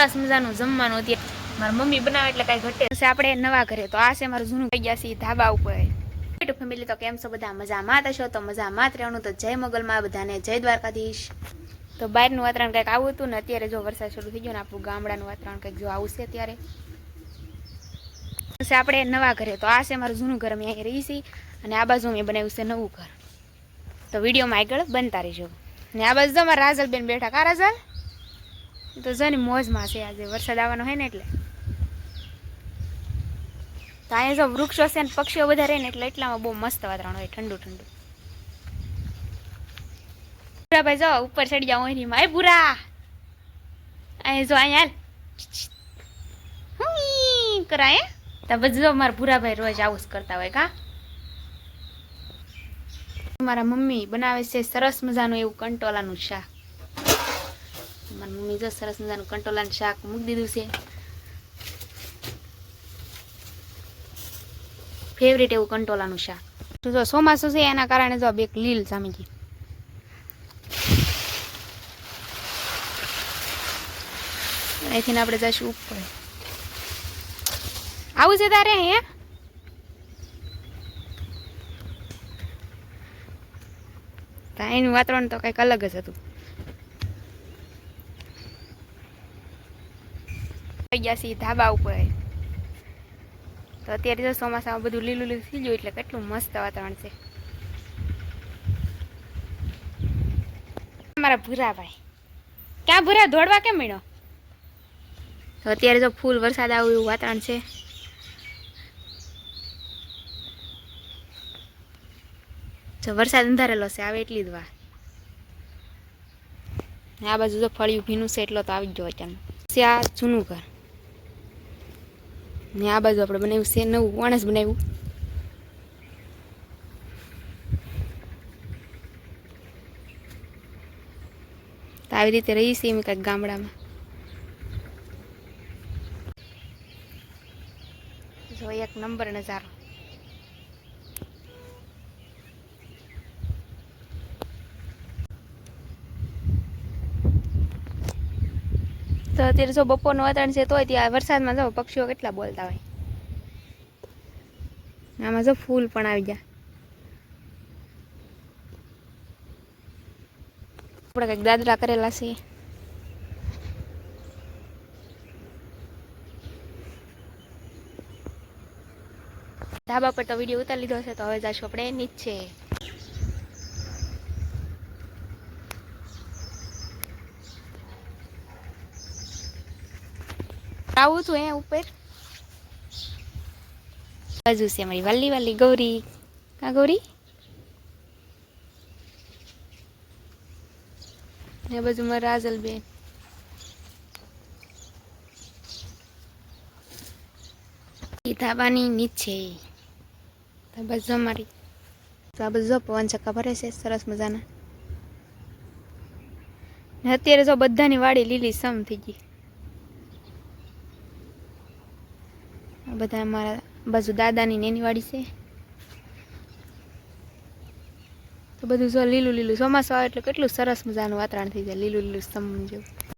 સરસ મજાનું જમવાનું અત્યારે મારી મમ્મી બનાવે એટલે કાંઈ ઘટે આપણે નવા ઘરે, તો આ છે મારું જૂનું થઈ ગયા છે ધાબા ઉપર. ફેમિલી તો કેમ છો બધા? મજામાં થશો તો મજામાં જ રહેવાનું. તો જય મોગલમાં બધાને જય દ્વારકાધીશ. તો બહારનું વાતાવરણ કંઈક આવું હતું ને, અત્યારે જો વરસાદ શરૂ થઈ ગયો ને, આપણું ગામડાનું વાતાવરણ કંઈક જો આવશે પછી આપણે નવા ઘરે, તો આ છે મારું જૂનું ઘર, અમે અહીં રહી છીએ. અને આ બાજુ મેં બનાવ્યું છે નવું ઘર. તો વિડીયોમાં આગળ બનતા રહીશું ને આ બાજુ અમારા રાજલબેન બેઠા. કા રાજલ? તો જો ને મોજમાં છે આજે. વરસાદ આવવાનો હોય ને એટલે. તો અહીંયા જો વૃક્ષો છે ને પક્ષીઓ બધા રહે ને એટલે એટલામાં બહુ મસ્ત વાતાવરણ હોય, ઠંડુ ઠંડુ. ભૂરાભાઈ જો, ઉપર ચડી જાઓ એની માય ભૂરા અહીંયા જો, અહીંયા કરાય તો બધું જો મારા ભૂરાભાઈ રોજ આવું જ કરતા હોય, કા? મારા મમ્મી બનાવે છે સરસ મજાનું એવું કંટોલાનું શાક. મારી મમ્મી જો સરસ મજાનું કંટોલાનું શાક મૂકી દીધું છે. ફેવરેટ એવું કંટોલાનું શાક. જો ચોમાસું છે, એના કારણે જો બે લીલ જામી ગઈ. અહીંથી આપણે જઈશું ઉપર. આવું છે તારે અહીંયા? તો અહીંનું વાતાવરણ તો કંઈક અલગ જ હતું. થઈ ગયા ધાબા ઉપર. તો અત્યારે જો ચોમાસામાં બધું લીલું લીલું થઈ ગયું એટલે કેટલું મસ્ત વાતાવરણ છે. મારા ભૂરાભાઈ. ક્યાં ભૂરા, દોડવા કેમ મળ્યો તો અત્યારે તો ફૂલ વરસાદ આવ્યો એવું વાતાવરણ છે. જો વરસાદ અંધારેલો છે, આવે એટલી જ વાર. આ બાજુ જો ફળિયું ભીનું છે, એટલો તો આવી ગયો અચાનક આ જૂનું ઘર. ને આ બાજુ આપણે બનાવ્યું છે નવું, વણસ બનાવ્યું. તો આવી રીતે રહી છે એમ કાંઈક ગામડામાં. જો એક નંબર નજારો. તો અત્યારે જો બપોરનું વાતાવરણ છે તોય ત્યાં વરસાદમાં જો પક્ષીઓ કેટલા બોલતા હોય. આમાં જો ફૂલ પણ આવી ગયા. આપણે કંઈક દાદરા કરેલા છે ધાબા પર તો વીડિયો ઉતારી લીધો છે તો હવે જશું આપણે નીચે. આવું છું એ ઉપર. બાજુ છે અમારી વાલી વાલી ગૌરી. કા ગૌરી? ને બાજુ મારા રાજલબેન. ધાબાની નીચે. બાજુ અમારી. તો આ બધું પવન ચક્કા ભરે છે, સરસ મજાના. અત્યારે જો બધાની વાડી લીલી સમ થઈ ગઈ. બધા અમારા બાજુ દાદાની નેનીવાડી છે. તો બધું જો લીલું લીલું ચોમાસું આવે એટલે કેટલું સરસ મજાનું વાતાવરણ થઈ જાય, લીલું લીલું સમ જેવું.